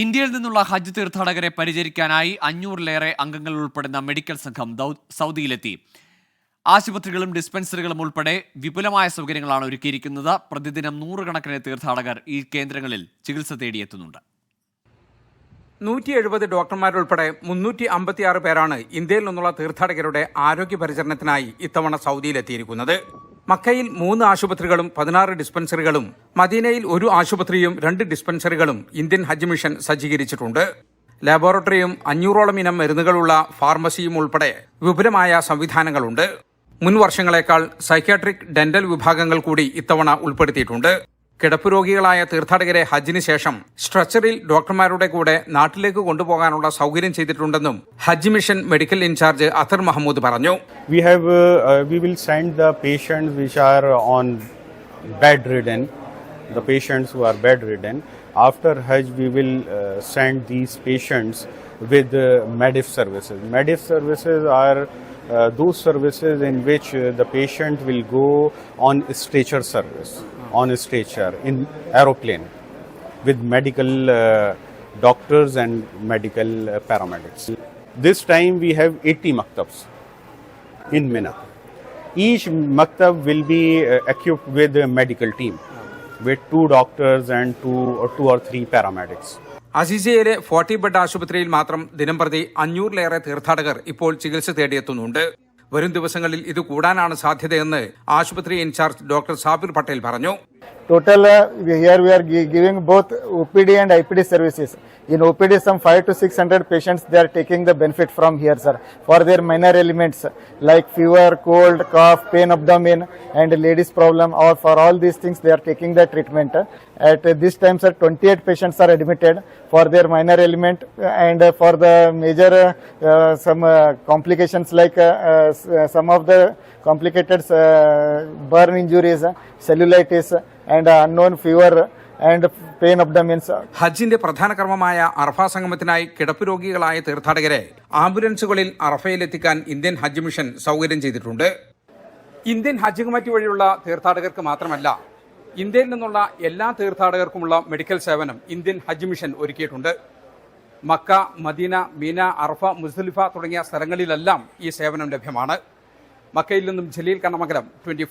ഇന്ത്യയിൽ നിന്നുള്ള ഹജ്ജ് തീർത്ഥാടകരെ പരിചരിക്കാനായി അഞ്ഞൂറിലേറെ അംഗങ്ങൾ ഉൾപ്പെടുന്ന മെഡിക്കൽ സംഘം സൗദിയിലെത്തി. ആശുപത്രികളും ഡിസ്പെൻസറികളും ഉൾപ്പെടെ വിപുലമായ സൗകര്യങ്ങളാണ് ഒരുക്കിയിരിക്കുന്നത്. പ്രതിദിനം നൂറുകണക്കിന് തീർത്ഥാടകർ ഈ കേന്ദ്രങ്ങളിൽ ചികിത്സ തേടിയെത്തുന്നുണ്ട്. നൂറ്റി എഴുപത് ഡോക്ടർമാരുൾപ്പെടെ മുന്നൂറ്റി അമ്പത്തിയാറ് പേരാണ് ഇന്ത്യയിൽ നിന്നുള്ള തീർത്ഥാടകരുടെ ആരോഗ്യ പരിചരണത്തിനായി ഇത്തവണ സൗദിയിലെത്തിയിരിക്കുന്നത്. മക്കയിൽ മൂന്ന് ആശുപത്രികളും പതിനാറ് ഡിസ്പെൻസറികളും മദീനയിൽ ഒരു ആശുപത്രിയും രണ്ട് ഡിസ്പെൻസറികളും ഇന്ത്യൻ ഹജ്ജ് മിഷൻ സജ്ജീകരിച്ചിട്ടുണ്ട്. ലാബോറട്ടറിയും അഞ്ഞൂറോളം ഇനം മരുന്നുകളുള്ള ഫാർമസിയും ഉൾപ്പെടെ വിപുലമായ സംവിധാനങ്ങളുണ്ട്. മുൻ വർഷങ്ങളേക്കാൾ സൈക്യാട്രിക് ഡെന്റൽ വിഭാഗങ്ങൾ കൂടി ഇത്തവണ ഉൾപ്പെടുത്തിയിട്ടുണ്ട്. കിടപ്പ് രോഗികളായ തീർത്ഥാടകരെ ഹജ്ജിന് ശേഷം സ്ട്രച്ചറിൽ ഡോക്ടർമാരുടെ കൂടെ നാട്ടിലേക്ക് കൊണ്ടുപോകാനുള്ള സൗകര്യം ചെയ്തിട്ടുണ്ടെന്നും Hajj mission medical in charge Athar Mahmood പറഞ്ഞു. After Hajj we will send these patients with medif services medif services are uh, those services in which uh, the patient will go on stretcher service on a stretcher in aeroplane with medical uh, doctors and medical uh, paramedics this time we have 80 maktabs in Mina. Each maktab will be uh, equipped with a medical team, with two doctors and two or two or three paramedics. അസീസിയയിലെ forty bed ആശുപത്രിയിൽ മാത്രം ദിനംപ്രതി അഞ്ഞൂറിലേറെ തീർത്ഥാടകർ ഇപ്പോൾ ചികിത്സ തേടിയെത്തുന്നുണ്ട്. വരും ദിവസങ്ങളിൽ ഇത് കൂടാനാണ് സാധ്യതയെന്ന് ആശുപത്രി ഇൻചാർജ് ഡോക്ടർ സാബിർ പട്ടേൽ പറഞ്ഞു. Total, uh, here we are gi- giving both OPD and IPD services. In OPD, some 5 to 600 patients, they are taking the benefit from here, sir, for their minor ailments like fever, cold, cough, pain abdomen, and ladies problem, or for all these things, they are taking the treatment. At this time, sir, 28 patients are admitted for their minor ailment and for the major uh, some uh, complications like uh, uh, some of the complicated uh, burn injuries, cellulitis, and unknown fever and pain abdomens. ഹജ്ജിന്റെ പ്രധാന കർമ്മമായ അർഫ സംഗമത്തിനായി കിടപ്പ് രോഗികളായ തീർത്ഥാടകരെ ആംബുലൻസുകളിൽ അറഫയിലെത്തിക്കാൻ Indian ഹജ്ജ് mission സൗകര്യം ചെയ്തിട്ടുണ്ട്. Indian ഹജ്ജ് committee വഴിയുള്ള തീർത്ഥാടകർക്ക് മാത്രമല്ല ഇന്ത്യയിൽ നിന്നുള്ള എല്ലാ തീർത്ഥാടകർക്കുമുള്ള മെഡിക്കൽ സേവനം ഇന്ത്യൻ ഹജ്ജ് മിഷൻ ഒരുക്കിയിട്ടുണ്ട്. Mecca Medina Mina Arafah Muzdalifah തുടങ്ങിയ സ്ഥലങ്ങളിലെല്ലാം ഈ സേവനം ലഭ്യമാണ്. മക്കയിൽ നിന്നും ജലീൽ കണ്ണമംഗലം ട്വന്റി